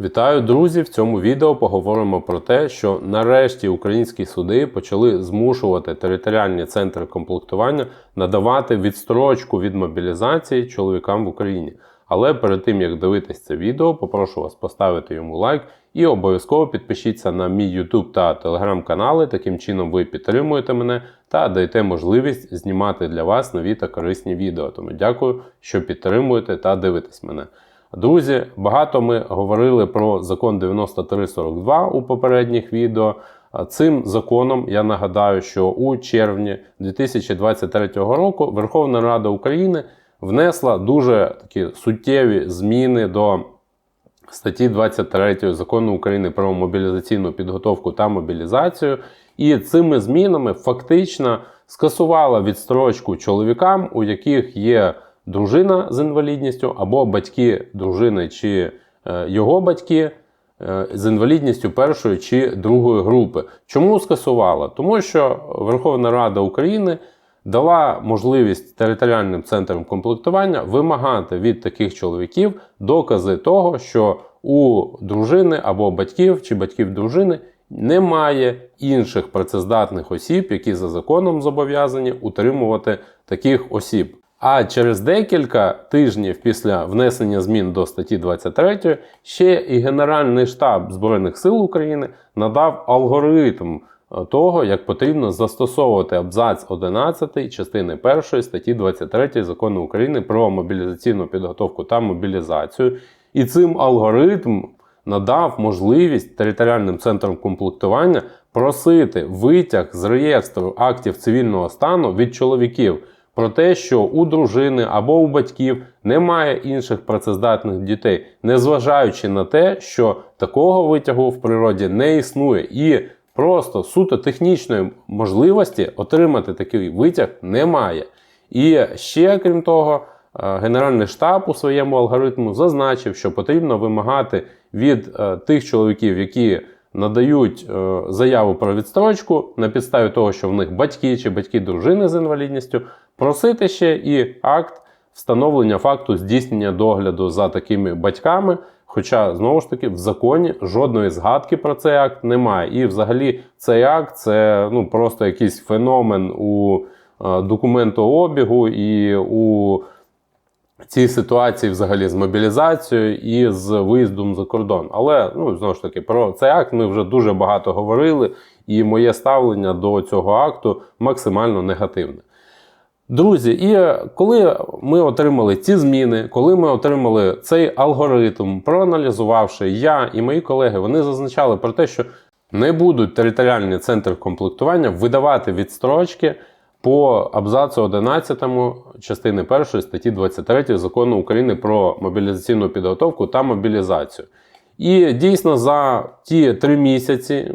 Вітаю, друзі! В цьому відео поговоримо про те, що нарешті українські суди почали змушувати територіальні центри комплектування надавати відстрочку від мобілізації чоловікам в Україні. Але перед тим як дивитись це відео, попрошу вас поставити йому лайк і обов'язково підпишіться на мій YouTube та Telegram канали. Таким чином ви підтримуєте мене та даєте можливість знімати для вас нові та корисні відео. Тому дякую, що підтримуєте та дивитесь мене. Друзі, багато ми говорили про закон 9342 у попередніх відео. Цим законом я нагадаю, що у червні 2023 року Верховна Рада України внесла дуже такі суттєві зміни до статті 23 закону України про мобілізаційну підготовку та мобілізацію. І цими змінами фактично скасувала відстрочку чоловікам, у яких є дружина з інвалідністю, або батьки дружини чи е, його батьки е, з інвалідністю першої чи другої групи. Чому скасувала? Тому що Верховна Рада України дала можливість територіальним центрам комплектування вимагати від таких чоловіків докази того, що у дружини або батьків чи батьків дружини немає інших працездатних осіб, які за законом зобов'язані утримувати таких осіб. А через декілька тижнів після внесення змін до статті 23 ще і Генеральний штаб Збройних сил України надав алгоритм е, того, як потрібно застосовувати абзац 11 частини 1 статті 23 закону України про мобілізаційну підготовку та мобілізацію. І цим алгоритм надав можливість територіальним центрам комплектування просити витяг з реєстру актів цивільного стану від чоловіків про те, що у дружини або у батьків немає інших працездатних дітей, незважаючи на те, що такого витягу в природі не існує, і просто суто технічної можливості отримати такий витяг немає. І ще крім того. Е, Генеральний штаб у своєму алгоритму зазначив, що потрібно вимагати від е, тих чоловіків, які надають е, заяву про відстрочку на підставі того, що в них батьки чи батьки дружини з інвалідністю, просити ще і акт встановлення факту здійснення догляду за такими батьками. Хоча, знову ж таки, в законі жодної згадки про цей акт немає. І взагалі цей акт це ну, просто якийсь феномен у е, документообігу і у цій ситуації взагалі з мобілізацією і з виїздом за кордон. Але ну знову ж таки про цей акт ми вже дуже багато говорили, і моє ставлення до цього акту максимально негативне. Друзі, і коли ми отримали ці зміни, коли ми отримали цей алгоритм, проаналізувавши я і мої колеги, вони зазначали про те, що не будуть територіальні центри комплектування видавати відстрочки по абзацу 11 частини 1 статті 23 закону України про мобілізаційну підготовку та мобілізацію. І дійсно за ті три місяці,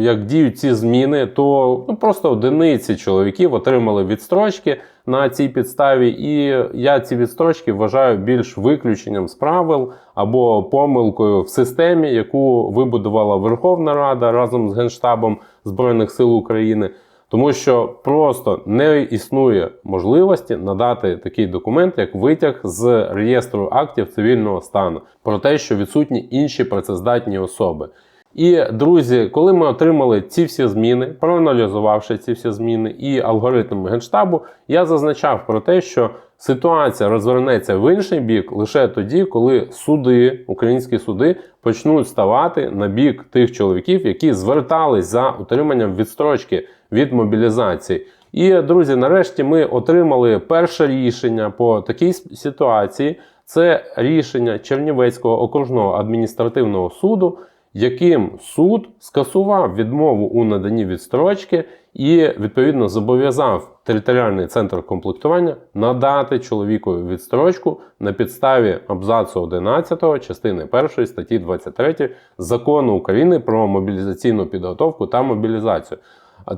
як діють ці зміни, то ну, просто одиниці чоловіків отримали відстрочки на цій підставі. І я ці відстрочки вважаю більш виключенням з правил або помилкою в системі, яку вибудувала Верховна Рада разом з Генштабом Збройних сил України. Тому що просто не існує можливості надати такий документ, як витяг з реєстру актів цивільного стану, про те, що відсутні інші працездатні особи. І друзі, коли ми отримали ці всі зміни, проаналізувавши ці всі зміни і алгоритм генштабу, я зазначав про те, що ситуація розвернеться в інший бік лише тоді, коли суди, українські суди, почнуть ставати на бік тих чоловіків, які звертались за утриманням відстрочки від мобілізації. І друзі, нарешті ми отримали перше рішення по такій ситуації. Це рішення Чернівецького окружного адміністративного суду, яким суд скасував відмову у наданні відстрочки і відповідно зобов'язав територіальний центр комплектування надати чоловікові відстрочку на підставі абзацу 11 частини 1 статті 23 закону України про мобілізаційну підготовку та мобілізацію.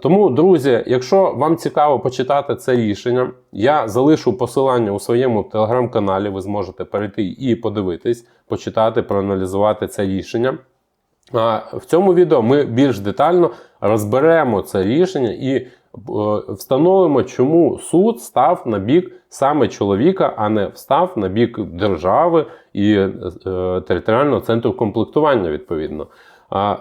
Тому, друзі, якщо вам цікаво почитати це рішення, я залишу посилання у своєму телеграм-каналі. Ви зможете перейти і подивитись, почитати, проаналізувати це рішення. А в цьому відео ми більш детально розберемо це рішення і встановимо, чому суд став на бік саме чоловіка, а не встав на бік держави і е, територіального центру комплектування відповідно.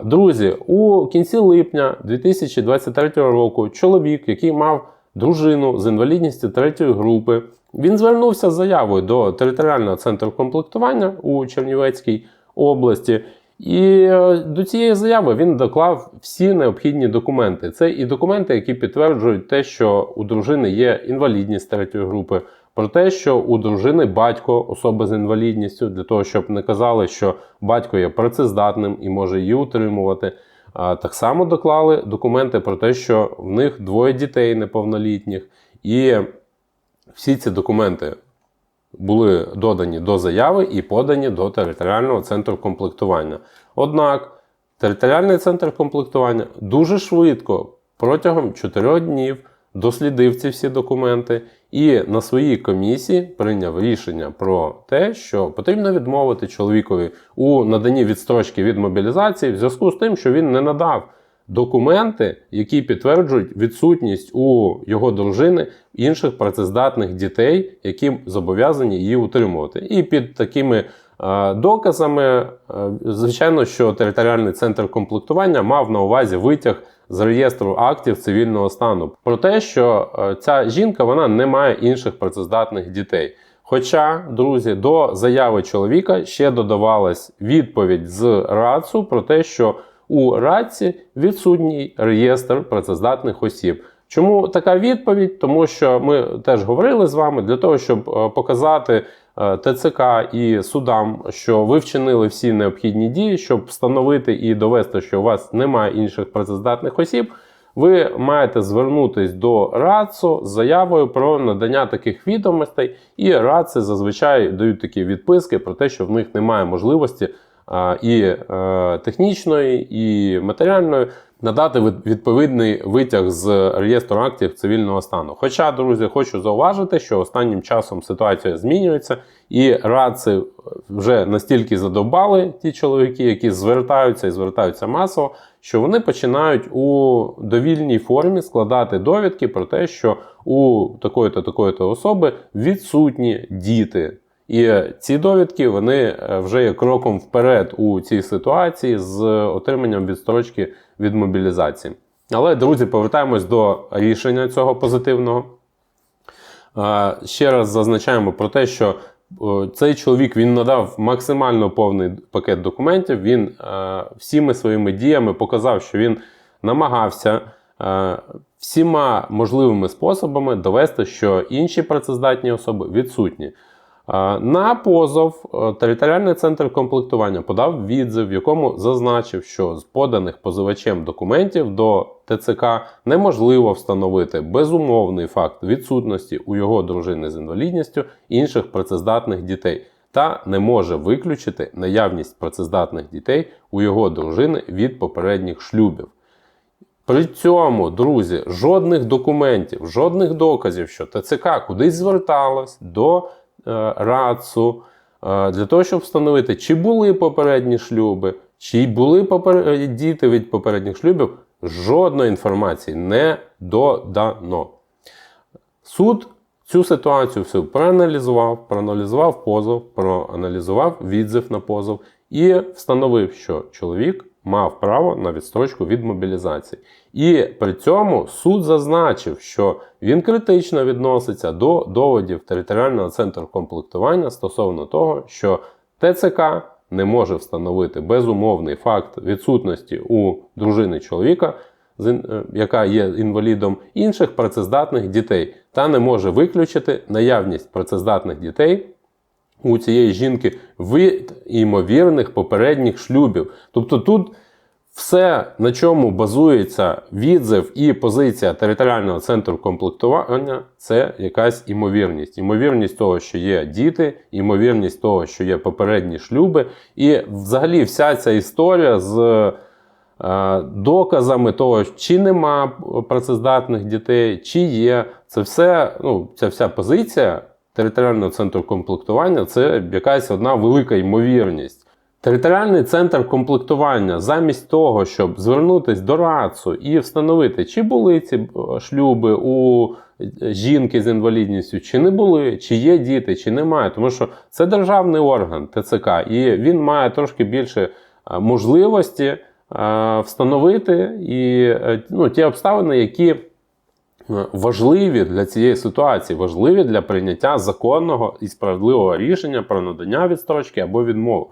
Друзі, у кінці липня 2023 року чоловік, який мав дружину з інвалідністю третьої групи, він звернувся з заявою до територіального центру комплектування у Чернівецькій області. І е, до цієї заяви він доклав всі необхідні документи. Це і документи, які підтверджують те, що у дружини є інвалідність третьої групи, про те, що у дружини батько особа з інвалідністю, для того, щоб не казали, що батько є працездатним і може її утримувати. Так само доклали документи про те, що в них двоє дітей неповнолітніх, і всі ці документи були додані до заяви і подані до територіального центру комплектування. Однак територіальний центр комплектування дуже швидко протягом 4 днів дослідив ці всі документи і на своїй комісії прийняв рішення про те, що потрібно відмовити чоловікові у наданні відстрочки від мобілізації в зв'язку з тим, що він не надав документи, які підтверджують відсутність у його дружини інших працездатних дітей, які зобов'язані її утримувати. І під такими е, доказами, е, звичайно, що територіальний центр комплектування мав на увазі витяг. З реєстру актів цивільного стану про те, що е, ця жінка вона не має інших працездатних дітей. Хоча, друзі, до заяви чоловіка ще додавалась відповідь з РАЦУ про те, що у РАЦі відсутній реєстр працездатних осіб. Чому така відповідь? Тому що ми теж говорили з вами для того, щоб е, показати е, ТЦК і судам, що ви вчинили всі необхідні дії, щоб встановити і довести, що у вас немає інших працездатних осіб. Ви маєте звернутись до РАЦО з заявою про надання таких відомостей, і РАЦи зазвичай дають такі відписки про те, що в них немає можливості і е, технічної, і матеріальної надати відповідний витяг з реєстру актів цивільного стану. Хоча, друзі, хочу зауважити, що останнім часом ситуація змінюється, і раци вже настільки задовбали ті чоловіки, які звертаються і звертаються масово, що вони починають у довільній формі складати довідки про те, що у такої-то такої-то особи відсутні діти. І ці довідки вони е, вже є кроком вперед у цій ситуації з отриманням відстрочки від мобілізації. Але, друзі, повертаємось до рішення цього позитивного. Е, ще раз зазначаємо про те, що цей чоловік він надав максимально повний пакет документів. Він е, всіми своїми діями показав, що він намагався всіма можливими способами довести, що інші працездатні особи відсутні. На позов е, територіальний центр комплектування подав відзив, в якому зазначив, що з поданих позивачем документів до ТЦК неможливо встановити безумовний факт відсутності у його дружини з інвалідністю інших працездатних дітей та не може виключити наявність працездатних дітей у його дружини від попередніх шлюбів. При цьому, друзі, жодних документів, жодних доказів, що ТЦК кудись зверталась до. Е, РАЦу е, для того, щоб встановити, чи були попередні шлюби, чи були діти від попередніх шлюбів, жодної інформації не додано. Суд цю ситуацію всю проаналізував, проаналізував позов, проаналізував відзив на позов і встановив, що чоловік мав право на відстрочку від мобілізації. І при цьому суд зазначив, що він критично відноситься до доводів територіального центру комплектування стосовно того, що ТЦК не може встановити безумовний факт відсутності у дружини чоловіка, е, яка є інвалідом інших працездатних дітей, та не може виключити наявність працездатних дітей у цієї жінки вид імовірних попередніх шлюбів. Тобто тут все, на чому базується відзив і позиція територіального центру комплектування, це якась імовірність. Імовірність того, що є діти, імовірність того, що є попередні шлюби. І взагалі вся ця історія з е, доказами того, чи нема працездатних дітей, чи є, це все, ну, ця вся позиція територіального центру комплектування це якась одна велика ймовірність. Територіальний центр комплектування, замість того, щоб звернутися до РАЦу і встановити, чи були ці е, шлюби у е, жінки з інвалідністю, чи не були, чи є діти, чи немає. Тому що це державний орган ТЦК, і він має трошки більше е, можливості встановити і ну, ті обставини, які важливі для цієї ситуації, важливі для прийняття законного і справедливого рішення про надання відстрочки або відмову.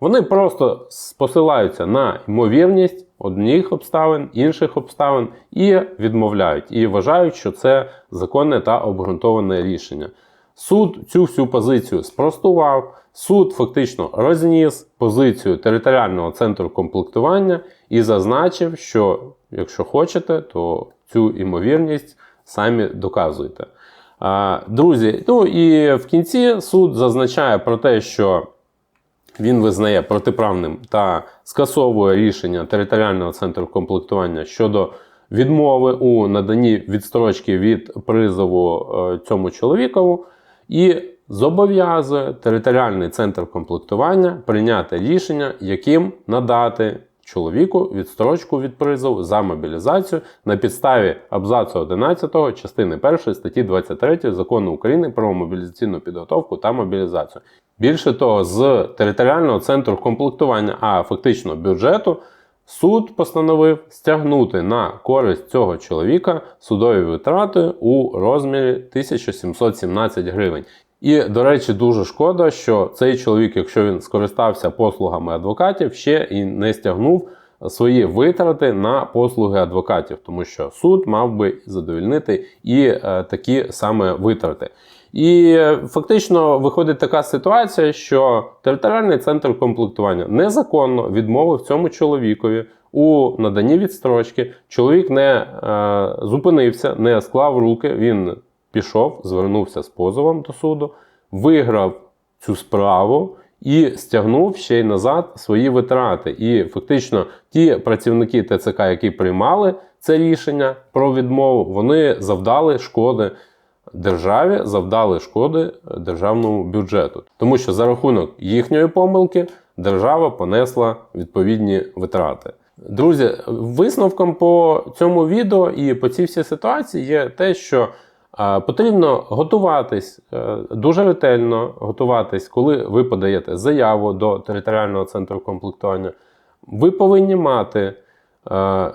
Вони просто посилаються на ймовірність одних обставин, інших обставин і відмовляють, і вважають, що це законне та обґрунтоване рішення. Суд цю всю позицію спростував. Суд фактично розніс позицію територіального центру комплектування і зазначив, що якщо хочете, то цю імовірність самі доказуйте. Друзі, ну і в кінці суд зазначає про те, що він визнає протиправним та скасовує рішення територіального центру комплектування щодо відмови у наданні відстрочки від призову е, цьому чоловікову і зобов'язує територіальний центр комплектування прийняти рішення, яким надати чоловіку відстрочку від призову за мобілізацію на підставі абзацу 11 частини 1 статті 23 закону України про мобілізаційну підготовку та мобілізацію. Більше того, з територіального центру комплектування, а фактично бюджету, суд постановив стягнути на користь цього чоловіка судові витрати у розмірі 1717 гривень. І, до речі, дуже шкода, що цей чоловік, якщо він скористався послугами адвокатів, ще і не стягнув свої витрати на послуги адвокатів, тому що суд мав би задовільнити і е, такі саме витрати. І е, фактично виходить така ситуація, що територіальний центр комплектування незаконно відмовив цьому чоловікові у наданні відстрочки. Чоловік не е, зупинився, не склав руки. Він пішов, звернувся з позовом до суду, виграв цю справу і стягнув ще й назад свої витрати. І фактично ті працівники ТЦК, які приймали це рішення про відмову, вони завдали шкоди. Державі завдали шкоди державному бюджету, тому що за рахунок їхньої помилки держава понесла відповідні витрати. Друзі, висновком по цьому відео і по цій всій ситуації є те, що потрібно готуватись е, дуже ретельно готуватись, коли ви подаєте заяву до територіального центру комплектування. Ви повинні мати е,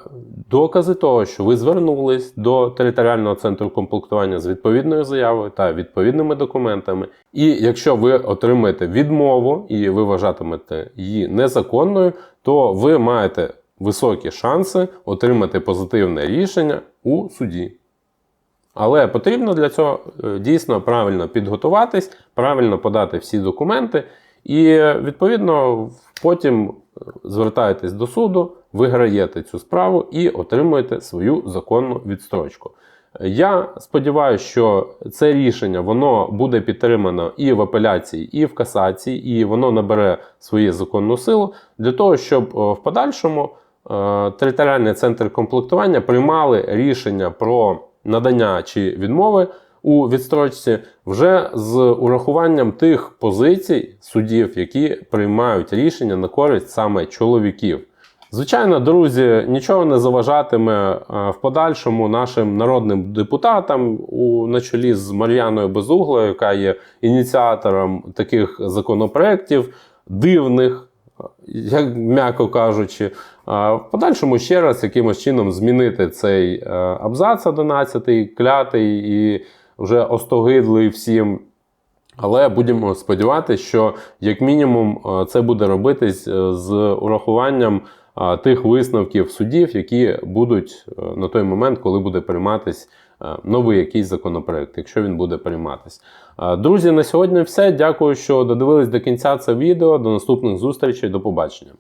докази того, що ви звернулись до територіального центру комплектування з відповідною заявою та відповідними документами. І якщо ви отримаєте відмову і ви вважатимете її незаконною, то ви маєте високі шанси отримати позитивне рішення у суді. Але потрібно для цього е, дійсно правильно підготуватись, правильно подати всі документи, і е, відповідно потім е, звертаєтесь до суду, виграєте цю справу і отримуєте свою законну відстрочку. Я сподіваюся, що це рішення воно буде підтримано і в апеляції, і в касації, і воно набере свою законну силу для того, щоб в подальшому територіальний центр комплектування приймали рішення про надання чи відмови у відстрочці вже з урахуванням тих позицій судів, які приймають рішення на користь саме чоловіків. Звичайно, друзі, нічого не заважатиме е, в подальшому нашим народним депутатам у на чолі з Мар'яною Безуглою, яка є ініціатором таких законопроєктів, дивних, як м'яко кажучи, в подальшому ще раз якимось чином змінити цей е, абзац 11, клятий і вже остогидлий всім. Але будемо сподіватися, що як мінімум е, це буде робитись е, з урахуванням тих висновків судів, які будуть на той момент, коли буде прийматись новий якийсь законопроект, якщо він буде прийматись. Друзі, на сьогодні все. Дякую, що додивились до кінця це відео. До наступних зустрічей. До побачення.